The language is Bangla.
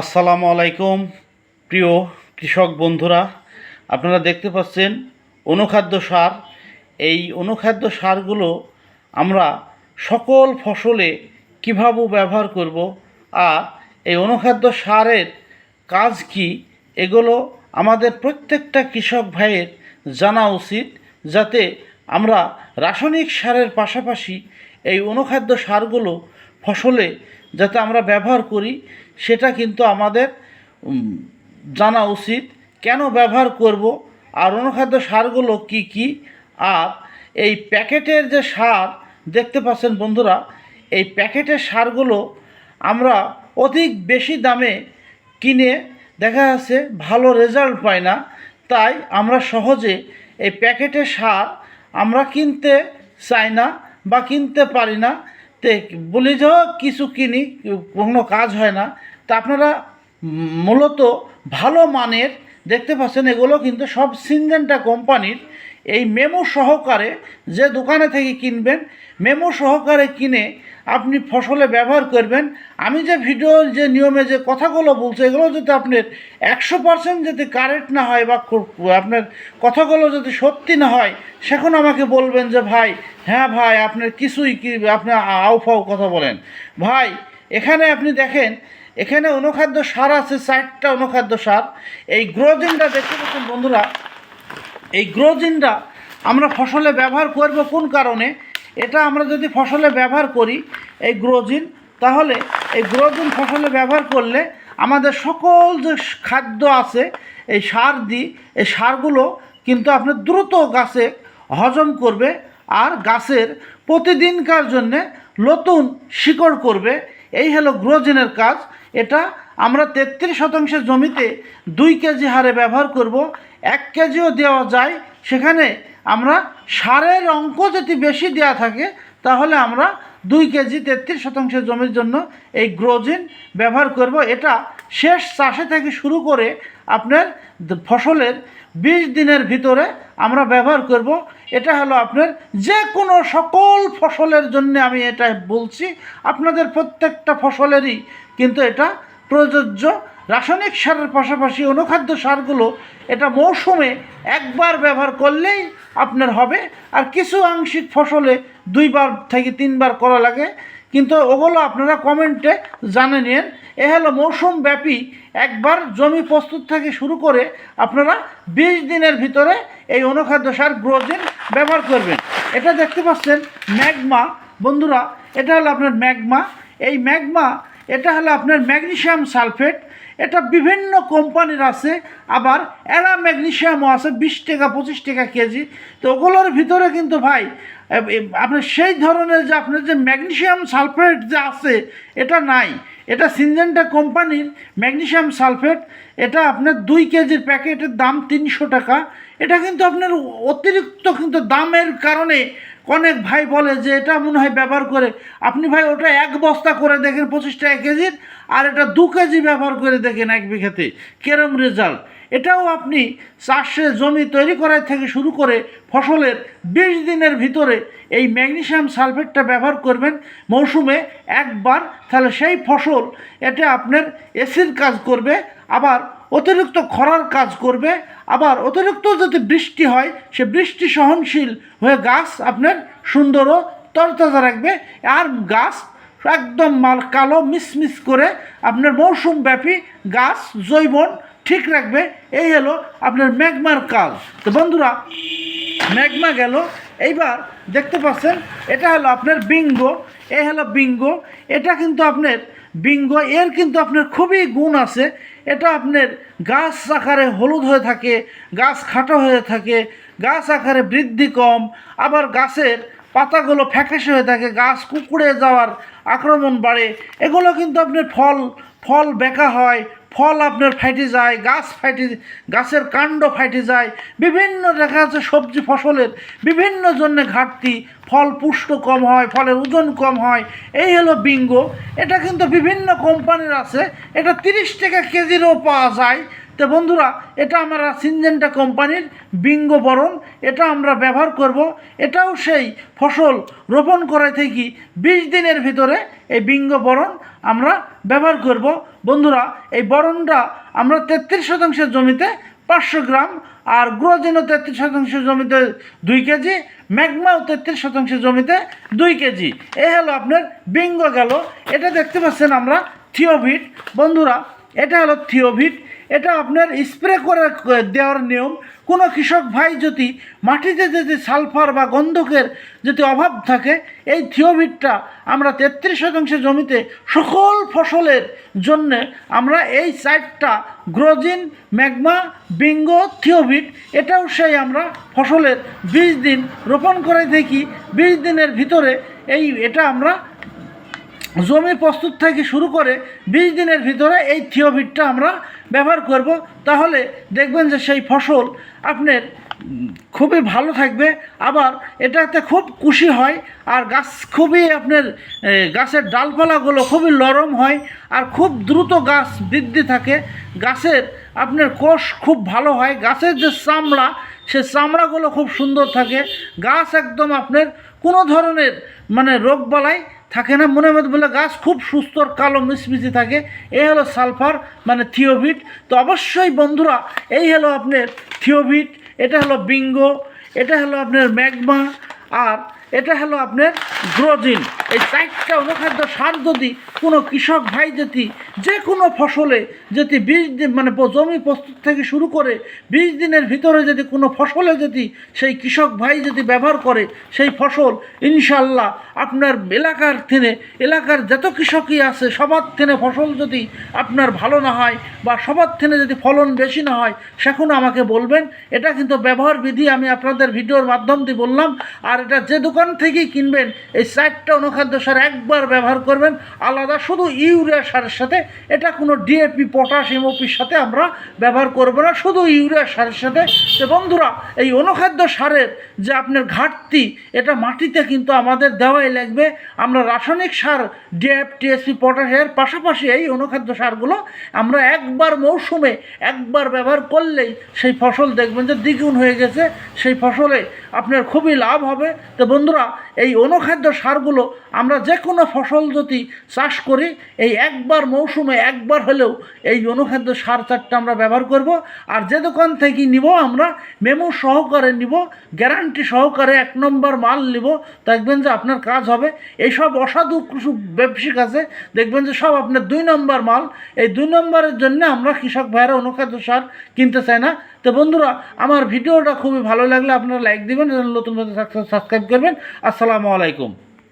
আসসালামু আলাইকুম, প্রিয় কৃষক বন্ধুরা। আপনারা দেখতে পাচ্ছেন অনুখাদ্য সার। এই অনুখাদ্য সারগুলো আমরা সকল ফসলে কীভাবে ব্যবহার করব আর এই অনুখাদ্য সারের কাজ কি, এগুলো আমাদের প্রত্যেকটা কৃষক ভাইয়ের জানা উচিত, যাতে আমরা রাসায়নিক সারের পাশাপাশি এই অনুখাদ্য সারগুলো ফসলে যাতে আমরা ব্যবহার করি, সেটা কিন্তু আমাদের জানা উচিত। কেন ব্যবহার করব? আর অনুখাদ্য সারগুলো কি কি? আর এই প্যাকেটের যে সার, দেখতে পাচ্ছেন বন্ধুরা, এই প্যাকেটের সারগুলো আমরা অধিক বেশি দামে কিনে, দেখা যাচ্ছে ভালো রেজাল্ট পাই না। তাই আমরা সহজে এই প্যাকেটের সার আমরা কিনতে চাই না বা কিনতে পারি না। তে বলি যে "হোক, কিছু কিনি কোনো কাজ হয় না। তা আপনারা মূলত ভালো মানের দেখতে পাচ্ছেন এগুলো কিন্তু সব সিনজেন্টা কোম্পানির এই মেমো সহকারে যে দোকানে থেকে কিনবেন, মেমো সহকারে কিনে আপনি ফসলে ব্যবহার করবেন। আমি যে ভিডিও যে নিয়মে যে কথাগুলো বলছি, এগুলো যদি আপনার একশো পার্সেন্ট যদি কারেক্ট না হয় বা আপনার কথাগুলো যদি সত্যি না হয়, সেখন আমাকে বলবেন যে, ভাই হ্যাঁ ভাই, আপনার কিছুই কি, আপনি আউফাউ কথা বলেন। ভাই, এখানে আপনি দেখেন, এখানে অনুখাদ্য সার আছে চারটা অনুখাদ্য সার। এই গ্রোজিনটা দেখতে পাচ্ছেন বন্ধুরা এই গ্রোজিনটা আমরা ফসলে ব্যবহার করব কোন কারণে? এটা আমরা যদি ফসলে ব্যবহার করি, এই গ্রোজিন, তাহলে এই গ্রোজিন ফসলে ব্যবহার করলে আমাদের সকল যে খাদ্য আছে, এই সার দিই এই সারগুলো কিন্তু আপনার দ্রুত গাছে হজম করবে আর গাছের প্রতিদিনকার জন্যে নতুন শিকড় করবে। এই হলো গ্রোজিনের কাজ। এটা আমরা তেত্রিশ শতাংশের জমিতে দুই কেজি হারে ব্যবহার করব। এক কেজিও দেওয়া যায়, সেখানে আমরা সারের অঙ্ক যদি বেশি দেওয়া থাকে, তাহলে আমরা দুই কেজি তেত্রিশ শতাংশের জমির জন্য এই গ্রোজিন ব্যবহার করব। এটা শেষ চাষে থেকে শুরু করে আপনার ফসলের বিশ দিনের ভিতরে আমরা ব্যবহার করব। এটা হলো আপনার যে কোনো সকল ফসলের জন্য আমি এটা বলছি। আপনাদের প্রত্যেকটা ফসলেরই কিন্তু এটা প্রযোজ্য রাসায়নিক সারের পাশাপাশি অনুখাদ্য সারগুলো এটা মৌসুমে একবার ব্যবহার করলেই আপনার হবে। আর কিছু আংশিক ফসলে দুইবার থেকে তিনবার করা লাগে। কিন্তু ওগুলো আপনারা কমেন্টে জানে নিন। এ হলো মৌসুম ব্যাপী একবার জমি প্রস্তুত থেকে শুরু করে আপনারা বিশ দিনের ভিতরে এই অনুখাদ্য সার গ্রোজিন ব্যবহার করবেন। এটা দেখতে পাচ্ছেন ম্যাগমা। বন্ধুরা, এটা হলো আপনার ম্যাগমা। এই ম্যাগমা, এটা হলো আপনার ম্যাগনেশিয়াম সালফেট। এটা বিভিন্ন কোম্পানির আছে, আবার অ্যালা ম্যাগনেশিয়ামও আছে, বিশ টাকা, পঁচিশ টাকা কেজি। তো ওগুলোর ভিতরে কিন্তু ভাই আপনার সেই ধরনের যে, আপনার যে ম্যাগনেশিয়াম সালফেট যে আছে, এটা নাই। এটা সিনজেন্টা কোম্পানির ম্যাগনেশিয়াম সালফেট। এটা আপনার দুই কেজির প্যাকেটের দাম তিনশো টাকা। এটা কিন্তু আপনার অতিরিক্ত কিন্তু দামের কারণে অনেক ভাই বলে যে এটা মনে হয় ব্যবহার করে। আপনি ভাই ওটা এক বস্তা করে দেখেন পঁচিশ টাকা কেজির, আর এটা দু কেজি ব্যবহার করে দেখেন এক বিঘাতে। কেরম রেজাল্ট এটাও আপনি চাষে জমি তৈরি করার থেকে শুরু করে ফসলের বিশ দিনের ভিতরে এই ম্যাগনেশিয়াম সালফেটটা ব্যবহার করবেন, মৌসুমে একবার, তাহলে সেই ফসল, এটা আপনার এসির কাজ করবে, আবার অতিরিক্ত খরার কাজ করবে, আবার অতিরিক্ত যদি বৃষ্টি হয়, সে বৃষ্টি সহনশীল হয়ে গাছ আপনার সুন্দর ও তরতাজা রাখবে, আর গাছ একদম মাল কালো মিসমিস করে আপনার মৌসুম ব্যাপী গাছ, জৈবন ঠিক রাখবে, এই হলো আপনার ম্যাগমার কাজ তো বন্ধুরা, ম্যাগমা গেল। এইবার দেখতে পাচ্ছেন, এটা হলো আপনার বিঙ্গো এই হলো বিঙ্গো। এটা কিন্তু আপনার বিঙ্গো, এর কিন্তু আপনার খুবই গুণ আছে। এটা আপনার গাছ আকারে হলুদ হয়ে থাকে, গাছ খাটো হয়ে থাকে, গাছ আকারে বৃদ্ধি কম। আবার গাছের পাতাগুলো ফ্যাকাশে হয়ে থাকে, গাছ কুকুড়ে যাওয়ার আক্রমণ বাড়ে। এগুলো কিন্তু আপনার ফল ফল বেঁকা হয় ফল আপনার ফাইটে যায়, গাছ ফাইটে, গাছের কাণ্ড ফাইটে যায়, বিভিন্ন দেখা যাচ্ছে সবজি ফসলের বিভিন্ন জন্যে ঘাটতি, ফল পুষ্ট কম হয়, ফলের ওজন কম হয়, এই হলো বিঙ্গো এটা কিন্তু বিভিন্ন কোম্পানির আছে, এটা তিরিশ টাকা কেজিরও পাওয়া যায় তো বন্ধুরা, এটা আমরা সিনজেন্টা কোম্পানির বিঙ্গো বরণ, এটা আমরা ব্যবহার করব। এটাও সেই ফসল রোপণ করা থেকে বিশ দিনের ভিতরে এই বিঙ্গো বরণ আমরা ব্যবহার করব। বন্ধুরা, এই বরণটা আমরা তেত্রিশ শতাংশের জমিতে পাঁচশো গ্রাম আর গ্রোজিনও তেত্রিশ শতাংশ জমিতে দুই কেজি, ম্যাগমাও তেত্রিশ শতাংশ জমিতে দুই কেজি। এ হলো আপনার বিঙ্গো গেল। এটা দেখতে পাচ্ছেন আমরা থিওভিট। বন্ধুরা, এটা হলো থিওভিট। এটা আপনার স্প্রে করে দেওয়ার নিয়ম। কোনো কৃষক ভাই যদি মাটিতে যদি সালফার বা গন্ধকের যদি অভাব থাকে, এই থিওভিটটা আমরা তেত্রিশ শতাংশ জমিতে সকল ফসলের জন্য আমরা এই সাইডটা গ্রোজিন, ম্যাগমা, বিঙ্গো, থিওভিট, এটাও সেই আমরা ফসলের বিশ দিন রোপণ করে দেখি। বিশ দিনের ভিতরে এই এটা আমরা জমি প্রস্তুত থেকে শুরু করে বিশ দিনের ভিতরে এই থিওভিটটা আমরা ব্যবহার করব। তাহলে দেখবেন যে সেই ফসল আপনার খুবই ভালো থাকবে। আবার এটাতে খুব খুশি হয় আর গাছ খুবই আপনার গাছের ডালপালাগুলো খুবই নরম হয় আর খুব দ্রুত গাছ বৃদ্ধি থাকে। গাছের আপনার কোষ খুব ভালো হয়। গাছের যে চামড়া, সে চামড়াগুলো খুব সুন্দর থাকে। গাছ একদম আপনার কোনো ধরনের মানে রোগবালাই থাকে না? মনে মধ্যে বলে, গাছ খুব সুস্থ কালো মিসমিসি থাকে। এই হলো সালফার মানে থিওভিট। তো অবশ্যই বন্ধুরা, এই হলো আপনার থিওভিট, এটা হলো বিঙ্গো, এটা হলো আপনার ম্যাগমা, আর এটা হলো আপনার গ্রোজিন। এই চারটা অনুখাদ্য সার যদি কোনো কৃষক ভাই যদি যে কোনো ফসলে যদি বিশ দিন মানে জমি প্রস্তুত থেকে শুরু করে বিশ দিনের ভিতরে যদি কোনো ফসলে যদি সেই কৃষক ভাই যদি ব্যবহার করে সেই ফসল, ইনশাল্লাহ আপনার এলাকার থেকে এলাকার যত কৃষকই আছে, সবার থেকে ফসল যদি আপনার ভালো না হয় বা সবার থেকে যদি ফলন বেশি না হয় সেখনও আমাকে বলবেন। এটা কিন্তু ব্যবহার বিধি আমি আপনাদের ভিডিওর মাধ্যম দিয়ে বললাম। আর এটা যে দোকান থেকেই কিনবেন, এই চারটা অনুখাদ্য সার একবার ব্যবহার করবেন, আলাদা শুধু ইউরিয়া সারের সাথে, এটা কোনো ডিএপি পটাশ এমওপির সাথে আমরা ব্যবহার করব না, শুধু ইউরিয়া সারের সাথে। তো বন্ধুরা, এই অনুখাদ্য সারের যে আপনার ঘাটতি, এটা মাটিতে কিন্তু আমাদের দেওয়াই লাগবে। আমরা রাসায়নিক সার ডিএফ টিএসপি পটাশ এর পাশাপাশি এই অনুখাদ্য সারগুলো আমরা একবার মৌসুমে একবার ব্যবহার করলেই সেই ফসল দেখবেন যে দ্বিগুণ হয়ে গেছে, সেই ফসলে আপনার খুবই লাভ হবে। তো বন্ধুরা, এই অনুখাদ্য সারগুলো আমরা যে কোনো ফসল যদি চাষ করি, এই একবার মৌসুমে একবার হলেও এই অনুখাদ্য সার চারটা আমরা ব্যবহার করব। আর যে দোকান থেকে নিব আমরা, মেমো সহকারে নিব, গ্যারান্টি সহকারে এক নম্বর মাল নিব, দেখবেন যে আপনার কাজ হবে। এইসব অসাধু কিছু ব্যবসায়িক আছে, দেখবেন যে সব আপনার দুই নম্বর মাল। এই দুই নম্বরের জন্য আমরা কৃষক ভাইয়েরা অনুখাদ্য সার কিনতে চাই না। তো বন্ধুরা, আমার ভিডিওটা খুবই ভালো লাগলে আপনারা লাইক দিবেন নতুন নতুন সাবস্ক্রাইব করবেন। আসসালামু আলাইকুম।